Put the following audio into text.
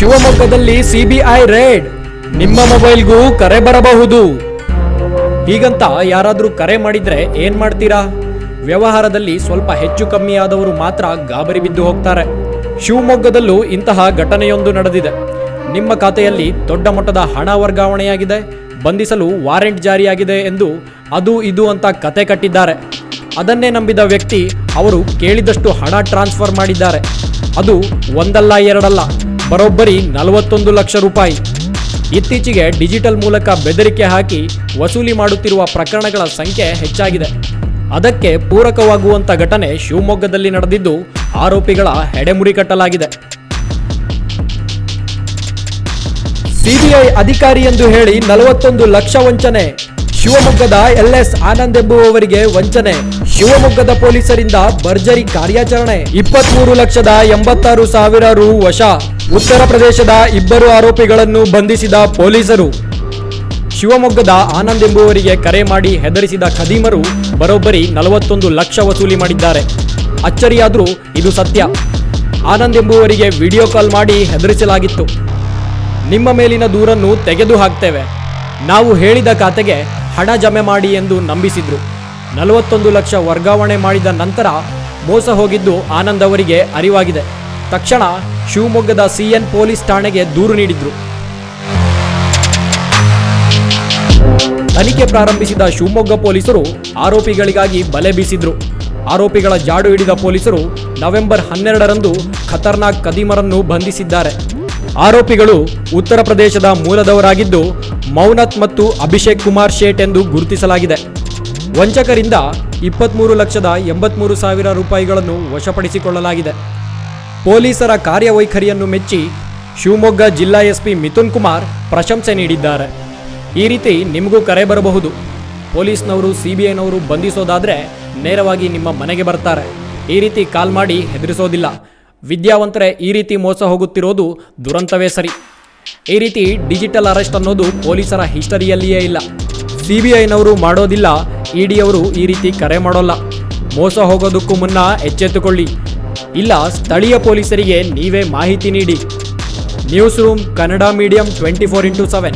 ಶಿವಮೊಗ್ಗದಲ್ಲಿ CBI raid ನಿಮ್ಮ ಮೊಬೈಲ್ಗೂ ಕರೆ ಬರಬಹುದು. ಹೀಗಂತ ಯಾರಾದರೂ ಕರೆ ಮಾಡಿದ್ರೆ ಏನ್ ಮಾಡ್ತೀರಾ? ವ್ಯವಹಾರದಲ್ಲಿ ಸ್ವಲ್ಪ ಹೆಚ್ಚು ಕಮ್ಮಿ ಆದವರು ಮಾತ್ರ ಗಾಬರಿ ಬಿದ್ದು ಹೋಗ್ತಾರೆ. ಶಿವಮೊಗ್ಗದಲ್ಲೂ ಇಂತಹ ಘಟನೆಯೊಂದು ನಡೆದಿದೆ. ನಿಮ್ಮ ಖಾತೆಯಲ್ಲಿ ದೊಡ್ಡ ಮಟ್ಟದ ಹಣ ವರ್ಗಾವಣೆಯಾಗಿದೆ. ಬಂಧಿಸಲು ವಾರೆಂಟ್ ಜಾರಿಯಾಗಿದೆ ಎಂದು ಅದು ಇದು ಅಂತ ಕತೆ ಕಟ್ಟಿದ್ದಾರೆ. ಅದನ್ನೇ ನಂಬಿದ ವ್ಯಕ್ತಿ ಅವರು ಕೇಳಿದಷ್ಟು ಹಣ ಟ್ರಾನ್ಸ್ಫರ್ ಮಾಡಿದ್ದಾರೆ. ಅದು ಒಂದಲ್ಲ ಎರಡಲ್ಲ. ಬರೋಬ್ಬರಿ ನಲವತ್ತೊಂದು ಲಕ್ಷ ರೂಪಾಯಿ. ಇತ್ತೀಚೆಗೆ ಡಿಜಿಟಲ್ ಮೂಲಕ ಬೆದರಿಕೆ ಹಾಕಿ ವಸೂಲಿ ಮಾಡುತ್ತಿರುವ ಪ್ರಕರಣಗಳ ಸಂಖ್ಯೆ ಹೆಚ್ಚಾಗಿದೆ. ಅದಕ್ಕೆ ಪೂರಕವಾಗುವಂಥ ಘಟನೆ ಶಿವಮೊಗ್ಗದಲ್ಲಿ ನಡೆದಿದ್ದು ಆರೋಪಿಗಳ ಹೆಡೆಮುರಿ ಕಟ್ಟಲಾಗಿದೆ. ಸಿಬಿಐ ಅಧಿಕಾರಿ ಎಂದು ಹೇಳಿ ನಲವತ್ತೊಂದು ಲಕ್ಷ ವಂಚನೆ. ಶಿವಮೊಗ್ಗದ ಎಲ್ಎಸ್ ಆನಂದ್ ಎಂಬುವವರಿಗೆ ವಂಚನೆ. ಶಿವಮೊಗ್ಗದ ಪೊಲೀಸರಿಂದ ಭರ್ಜರಿ ಕಾರ್ಯಾಚರಣೆ. ಇಪ್ಪತ್ಮೂರು ಲಕ್ಷದ ಎಂಬತ್ತಾರು ಸಾವಿರ ರು ವಶ. ಉತ್ತರ ಪ್ರದೇಶದ ಇಬ್ಬರು ಆರೋಪಿಗಳನ್ನು ಬಂಧಿಸಿದ ಪೊಲೀಸರು. ಶಿವಮೊಗ್ಗದ ಆನಂದ್ ಎಂಬುವರಿಗೆ ಕರೆ ಮಾಡಿ ಹೆದರಿಸಿದ ಖದೀಮರು ಬರೋಬ್ಬರಿ ನಲವತ್ತೊಂದು ಲಕ್ಷ ವಸೂಲಿ ಮಾಡಿದ್ದಾರೆ. ಅಚ್ಚರಿಯಾದರೂ ಇದು ಸತ್ಯ. ಆನಂದ್ ಎಂಬುವರಿಗೆ ವಿಡಿಯೋ ಕಾಲ್ ಮಾಡಿ ಹೆದರಿಸಲಾಗಿತ್ತು. ನಿಮ್ಮ ಮೇಲಿನ ದೂರನ್ನು ತೆಗೆದು ಹಾಕ್ತೇವೆ. ನಾವು ಹೇಳಿದ ಖಾತೆಗೆ ಹಣ ಜಮೆ ಮಾಡಿ ಎಂದು ನಂಬಿಸಿದ್ರು. ನಲವತ್ತೊಂದು ಲಕ್ಷ ವರ್ಗಾವಣೆ ಮಾಡಿದ ನಂತರ ಮೋಸ ಹೋಗಿದ್ದು ಆನಂದ್ ಅವರಿಗೆ ಅರಿವಾಗಿದೆ. ತಕ್ಷಣ ಶಿವಮೊಗ್ಗದ ಸಿಎನ್ ಪೊಲೀಸ್ ಠಾಣೆಗೆ ದೂರು ನೀಡಿದ್ರು. ತನಿಖೆ ಪ್ರಾರಂಭಿಸಿದ ಶಿವಮೊಗ್ಗ ಪೊಲೀಸರು ಆರೋಪಿಗಳಿಗಾಗಿ ಬಲೆ ಬೀಸಿದ್ರು. ಆರೋಪಿಗಳ ಜಾಡು ಹಿಡಿದ ಪೊಲೀಸರು ನವೆಂಬರ್ ಹನ್ನೆರಡರಂದು ಖತರ್ನಾಕ್ ಕದೀಮರನ್ನು ಬಂಧಿಸಿದ್ದಾರೆ. ಆರೋಪಿಗಳು ಉತ್ತರ ಪ್ರದೇಶದ ಮೂಲದವರಾಗಿದ್ದು ಮೌನತ್ ಮತ್ತು ಅಭಿಷೇಕ್ ಕುಮಾರ್ ಶೇಟ್ ಎಂದು ಗುರುತಿಸಲಾಗಿದೆ. ವಂಚಕರಿಂದ ಇಪ್ಪತ್ತ್ಮೂರು ಲಕ್ಷದ ಎಂಬತ್ಮೂರು ಸಾವಿರ ರೂಪಾಯಿಗಳನ್ನು ವಶಪಡಿಸಿಕೊಳ್ಳಲಾಗಿದೆ. ಪೊಲೀಸರ ಕಾರ್ಯವೈಖರಿಯನ್ನು ಮೆಚ್ಚಿ ಶಿವಮೊಗ್ಗ ಜಿಲ್ಲಾ ಎಸ್ಪಿ ಮಿಥುನ್ ಕುಮಾರ್ ಪ್ರಶಂಸೆ ನೀಡಿದ್ದಾರೆ. ಈ ರೀತಿ ನಿಮಗೂ ಕರೆ ಬರಬಹುದು. ಪೊಲೀಸ್ನವರು ಸಿ ಬಿ ಐನವರು ಬಂಧಿಸೋದಾದರೆ ನೇರವಾಗಿ ನಿಮ್ಮ ಮನೆಗೆ ಬರ್ತಾರೆ. ಈ ರೀತಿ ಕಾಲ್ ಮಾಡಿ ಹೆದರಿಸೋದಿಲ್ಲ. ವಿದ್ಯಾವಂತರೇ, ಈ ರೀತಿ ಮೋಸ ಹೋಗುತ್ತಿರೋದು ದುರಂತವೇ ಸರಿ. ಈ ರೀತಿ ಡಿಜಿಟಲ್ ಅರೆಸ್ಟ್ ಅನ್ನೋದು ಪೊಲೀಸರ ಹಿಸ್ಟರಿಯಲ್ಲಿಯೇ ಇಲ್ಲ. ಸಿ ಬಿ ಐನವರು ಮಾಡೋದಿಲ್ಲ ಇ ಡಿಯವರು ಈ ರೀತಿ ಕರೆ ಮಾಡೋಲ್ಲ. ಮೋಸ ಹೋಗೋದಕ್ಕೂ ಮುನ್ನ ಎಚ್ಚೆತ್ತುಕೊಳ್ಳಿ. ಇಲ್ಲ ಸ್ಥಳೀಯ ಪೊಲೀಸರಿಗೆ ನೀವೇ ಮಾಹಿತಿ ನೀಡಿ. News room Kannada medium twenty four into seven